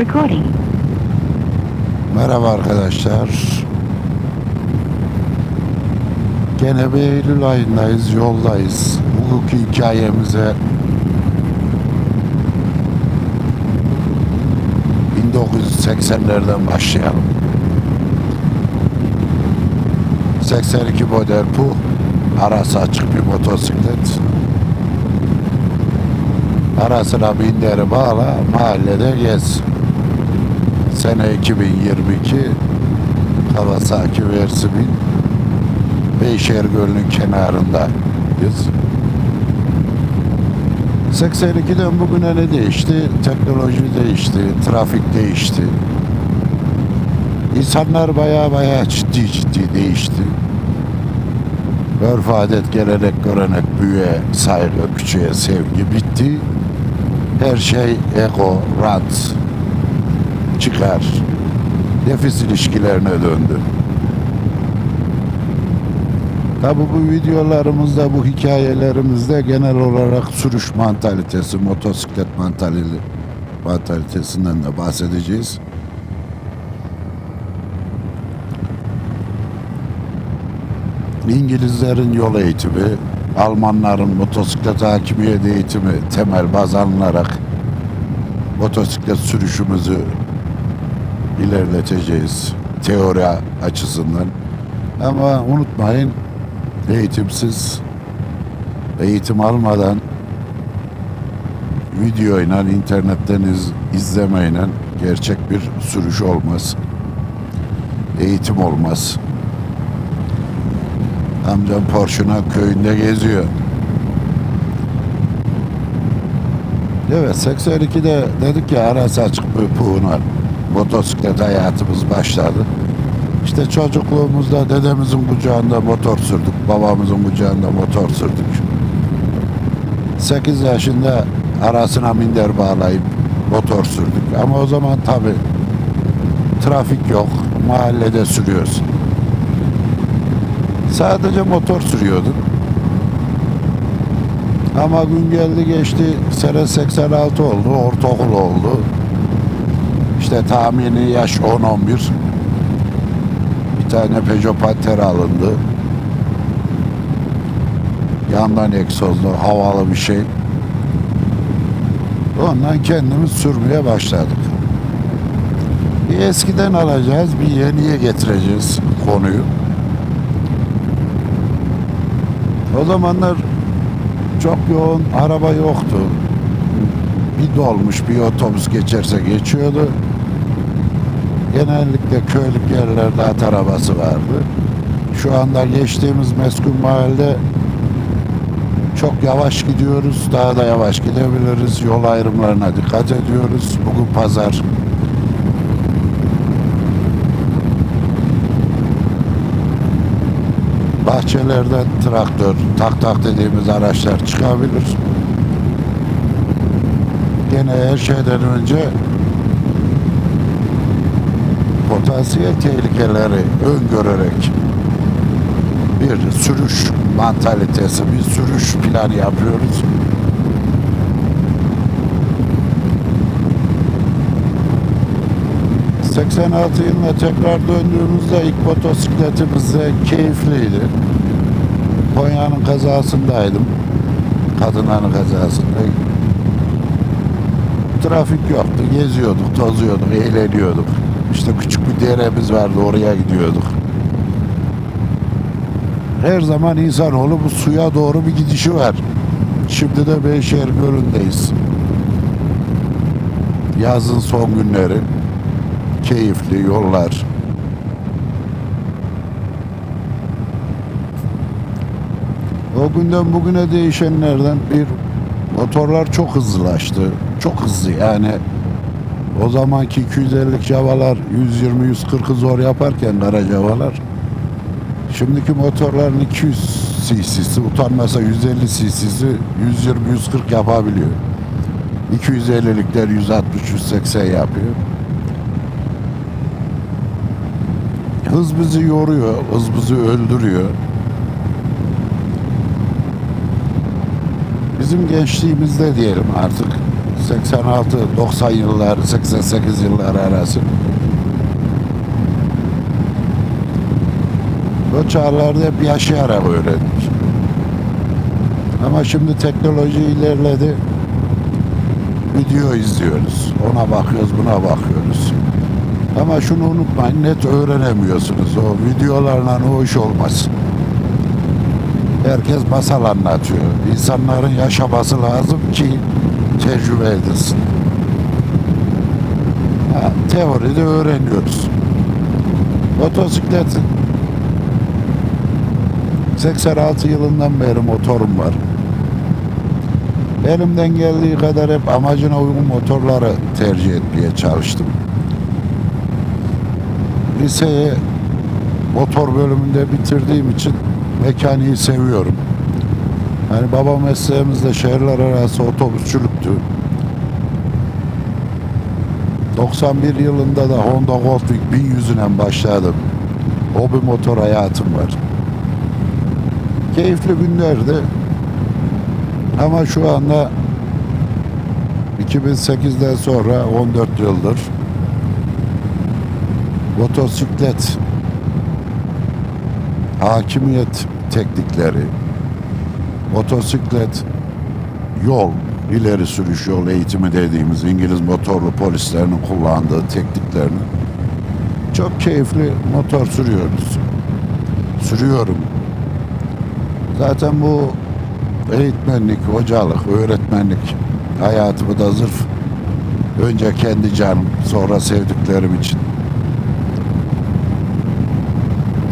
Recording. Merhaba arkadaşlar. Gene bir Eylül ayındayız, yoldayız. Bugünkü hikayemize 1980'lerden başlayalım. 82 model bu. Arası açık bir motosiklet. Arasına binderi bağla, mahallede gez. Sene 2022 Kawasaki Versibin Beyşehir Gölü'nün kenarındayız. 82'den bugüne ne değişti? Teknoloji değişti, trafik değişti. İnsanlar baya baya ciddi ciddi değişti. Örf adet, gelenek, görenek, büyüye, saygı, küçüğe sevgi bitti. Her şey ego, rant, çıkar. Nefis ilişkilerine döndü. Tabi bu videolarımızda, bu hikayelerimizde genel olarak sürüş mantalitesi, motosiklet mantalitesi, mantalitesinden de bahsedeceğiz. İngilizlerin yol eğitimi, Almanların motosiklet hakimiyet eğitimi temel baz alınarak motosiklet sürüşümüzü ilerleteceğiz teori açısından. Ama unutmayın eğitimsiz eğitim almadan videoyla internetten iz, izlemeyle gerçek bir sürüş olmaz. Eğitim olmaz. Amcam Porsche'na köyünde geziyor. Evet 82'de dedik ya arası açık bir puğuna motosiklet hayatımız başladı. İşte çocukluğumuzda dedemizin kucağında motor sürdük, babamızın kucağında motor sürdük. 8 yaşında arasına minder bağlayıp motor sürdük. Ama o zaman tabi trafik yok, mahallede sürüyorsun. Sadece motor sürüyordun. Ama gün geldi geçti, sene 86 oldu, ortaokul oldu. İşte tahmini yaş 10-11. Bir tane Peugeot Panther alındı. Yandan egzozlu, havalı bir şey. Ondan kendimiz sürmeye başladık. Bir eskiden alacağız, bir yeniye getireceğiz konuyu. O zamanlar çok yoğun araba yoktu. Bir dolmuş, bir otobüs geçerse geçiyordu. Genellikle köylük yerlerde at arabası vardı. Şu anda geçtiğimiz meskun mahalle çok yavaş gidiyoruz. Daha da yavaş gidebiliriz. Yol ayrımlarına dikkat ediyoruz. Bugün pazar. Bahçelerden traktör, tak tak dediğimiz araçlar çıkabilir. Gene her şeyden önce potansiyel tehlikeleri öngörerek bir sürüş mantalitesi, bir sürüş planı yapıyoruz. ...86 yılına tekrar döndüğümüzde ilk motosikletimiz de keyifliydi. Konya'nın kazasındaydım. Kadınların kazasında. Trafik yoktu. Geziyorduk, tozuyorduk, eğleniyorduk. İşte küçük bir deremiz vardı oraya gidiyorduk. Her zaman insanoğlu bu suya doğru bir gidişi var. Şimdi de Beyşehir Gölü'ndeyiz. Yazın son günleri. Keyifli yollar. O günden bugüne değişenlerden bir motorlar çok hızlılaştı. Çok hızlı yani. O zamanki 250 Java'lar 120-140'ı zor yaparken kara Java'lar şimdiki motorların 200 cc'si utanmasa 150 cc'si 120-140 yapabiliyor. 250'likler 160-180 yapıyor. Hız bizi yoruyor, hız bizi öldürüyor. Bizim gençliğimizde diyelim artık 86-90 yılları, 88 yılları arası. O çağlarda hep yaşayarak öğrendik. Ama şimdi teknoloji ilerledi. Video izliyoruz. Ona bakıyoruz, buna bakıyoruz. Ama şunu unutmayın, net öğrenemiyorsunuz. O videolarla o iş olmaz. Herkes masal anlatıyor. İnsanların yaşaması lazım ki tecrübe edilsin. Ha, teoride öğreniyoruz. Motosiklet 86 yılından beri motorum var. Elimden geldiği kadar hep amacına uygun motorları tercih etmeye çalıştım. Liseyi motor bölümünde bitirdiğim için mekaniği seviyorum. Yani baba mesleğimiz de şehirler arası otobüsçülüktü. 91 yılında da Honda Goldwing 1100'üne başladım. Hobi motor hayatım var. Keyifli günlerdi. Ama şu anda 2008'den sonra 14 yıldır motosiklet hakimiyet teknikleri, motosiklet yol, ileri sürüş yol eğitimi dediğimiz İngiliz motorlu polislerinin kullandığı tekniklerini çok keyifli motor sürüyoruz. Sürüyorum. Zaten bu eğitmenlik, hocalık, öğretmenlik hayatımı da zırf önce kendi canım, sonra sevdiklerim için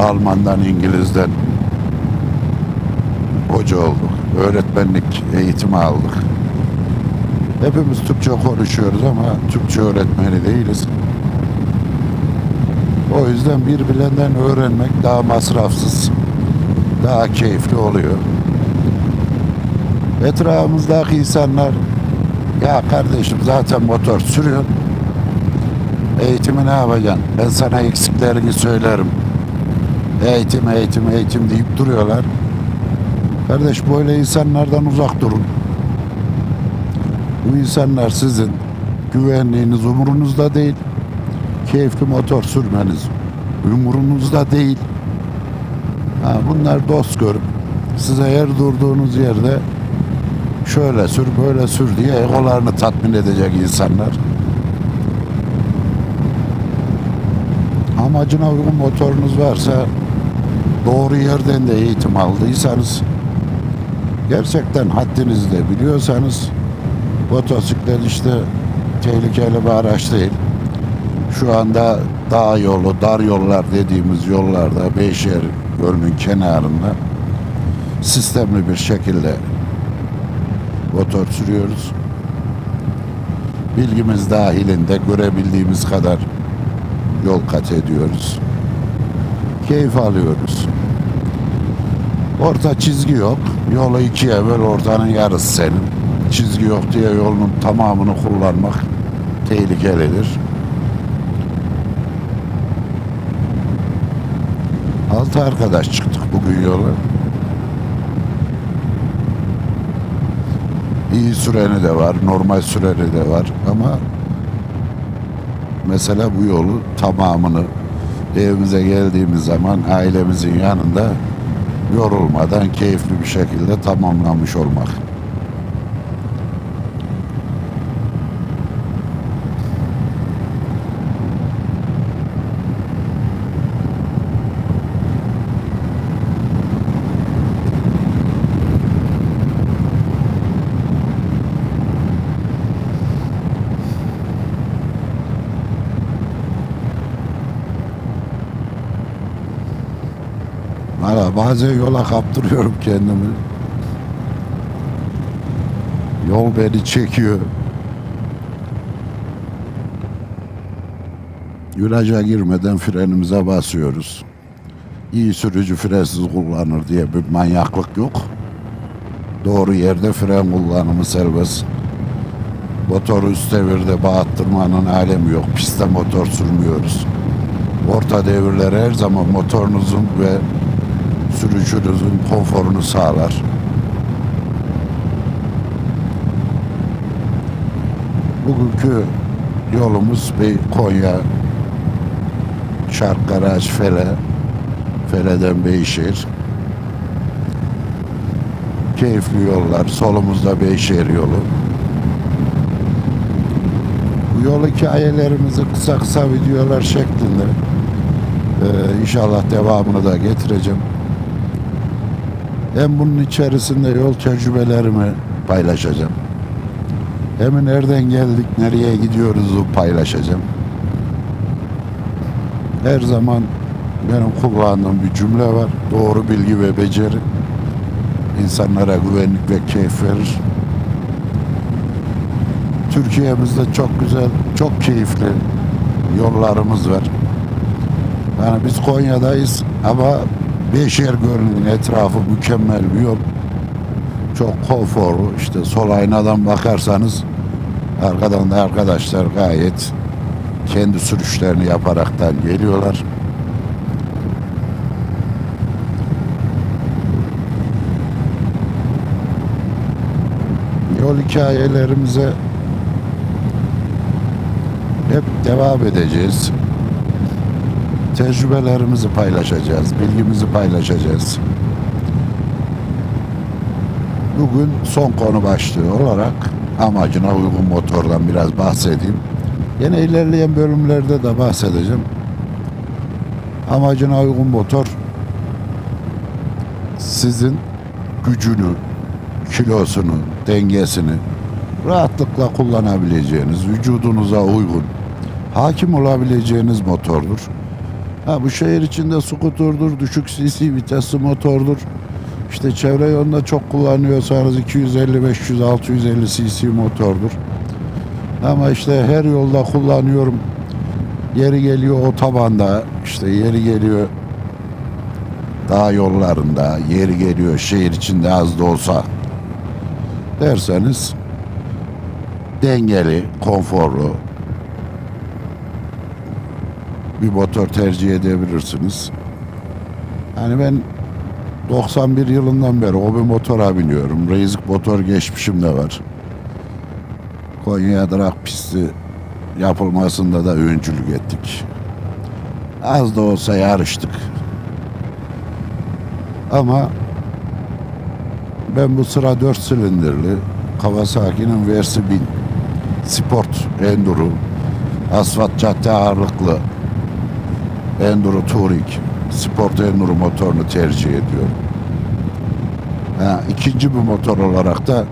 Almandan, İngiliz'den hoca olduk. Öğretmenlik eğitimi aldık. Hepimiz Türkçe konuşuyoruz ama Türkçe öğretmeni değiliz. O yüzden birbirlerinden öğrenmek daha masrafsız, daha keyifli oluyor. Etrafımızdaki insanlar ya kardeşim zaten motor sürüyorsun. Eğitimi ne yapacaksın? Ben sana eksiklerini söylerim. Eğitim, eğitim, eğitim deyip duruyorlar. Kardeş böyle insanlardan uzak durun. Bu insanlar sizin güvenliğiniz umurunuzda değil. Keyifli motor sürmeniz umurunuzda değil. Ha, bunlar dost görüp size her durduğunuz yerde şöyle sür böyle sür diye egolarını tatmin edecek insanlar. Amacına uygun motorunuz varsa doğru yerden de eğitim aldıysanız gerçekten haddinizde biliyorsanız motosiklet işte tehlikeli bir araç değil. Şu anda dağ yolu, dar yollar dediğimiz yollarda Beyşehir Gölü'nün kenarında sistemli bir şekilde motor sürüyoruz. Bilgimiz dahilinde görebildiğimiz kadar yol kat ediyoruz. Keyif alıyoruz. Orta çizgi yok. Yolu ikiye böl ortanın yarısı senin. Çizgi yok diye yolun tamamını kullanmak tehlikelidir. Altı arkadaş çıktık bugün yola. İyi süreni de var, normal süreni de var ama mesela bu yolu tamamını evimize geldiğimiz zaman ailemizin yanında yorulmadan keyifli bir şekilde tamamlamış olmak. Bazen yola kaptırıyorum kendimi. Yol beni çekiyor. Viraja girmeden frenimize basıyoruz. İyi sürücü frensiz kullanır diye bir manyaklık yok. Doğru yerde fren kullanımı serbest. Motoru üst devirde bağıttırmanın alemi yok. Pistte motor sürmüyoruz. Orta devirler her zaman motorunuzun ve sürücünüzün konforunu sağlar. Bugünkü yolumuz bir Konya, Şarkaraç, Fele, Fele'den Beyşehir. Keyifli yollar, solumuzda Beyşehir yolu. Bu yol hikayelerimizi kısa kısa videolar şeklinde ee, inşallah devamını da getireceğim. Hem bunun içerisinde yol tecrübelerimi paylaşacağım. Hem nereden geldik, nereye gidiyoruzu paylaşacağım. Her zaman benim kullandığım bir cümle var. Doğru bilgi ve beceri insanlara güvenlik ve keyif verir. Türkiye'mizde çok güzel, çok keyifli yollarımız var. Yani biz Konya'dayız ama Beşer Gölü'nün etrafı mükemmel bir yol. Çok konforlu. İşte sol aynadan bakarsanız arkadan da arkadaşlar gayet kendi sürüşlerini yaparaktan geliyorlar. Yol hikayelerimize hep devam edeceğiz. Tecrübelerimizi paylaşacağız, bilgimizi paylaşacağız. Bugün son konu başlığı olarak amacına uygun motordan biraz bahsedeyim. Yine ilerleyen bölümlerde de bahsedeceğim. Amacına uygun motor sizin gücünü, kilosunu, dengesini rahatlıkla kullanabileceğiniz, vücudunuza uygun, hakim olabileceğiniz motordur. Ha, bu şehir içinde skuturdur, düşük cc vitesli motordur. İşte çevre yolunda çok kullanıyorsanız 250, 500, 650 cc motordur. Ama işte her yolda kullanıyorum. Yeri geliyor otobanda, işte yeri geliyor dağ yollarında, yeri geliyor şehir içinde az da olsa derseniz dengeli, konforlu bir motor tercih edebilirsiniz. Yani ben 91 yılından beri o bir motora biniyorum. Reizik motor geçmişim de var. Konya Drak pisti yapılmasında da öncülük ettik. Az da olsa yarıştık. Ama ben bu sıra 4 silindirli Kawasaki'nin Versi 1000 Sport Enduro asfalt cadde ağırlıklı Enduro Touring Sport Enduro motorunu tercih ediyorum. Ha, ikinci bir motor olarak da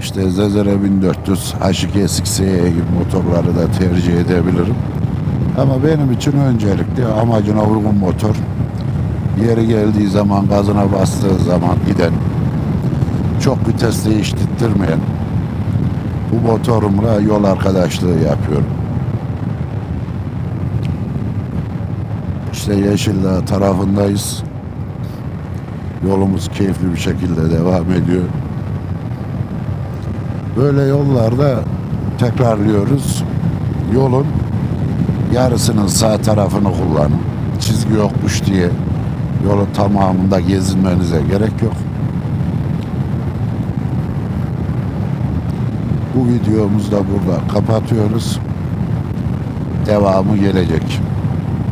işte Zezere 1400 H2 SXE gibi motorları da tercih edebilirim. Ama benim için öncelikli amacına uygun motor. Yeri geldiği zaman gazına bastığı zaman giden çok vites değiştirmeyen bu motorumla yol arkadaşlığı yapıyorum. İşte Yeşildağ tarafındayız. Yolumuz keyifli bir şekilde devam ediyor. Böyle yollarda tekrarlıyoruz. Yolun yarısının sağ tarafını kullanın. Çizgi yokmuş diye yolun tamamında gezinmenize gerek yok. Bu videomuzu da burada kapatıyoruz. Devamı gelecek.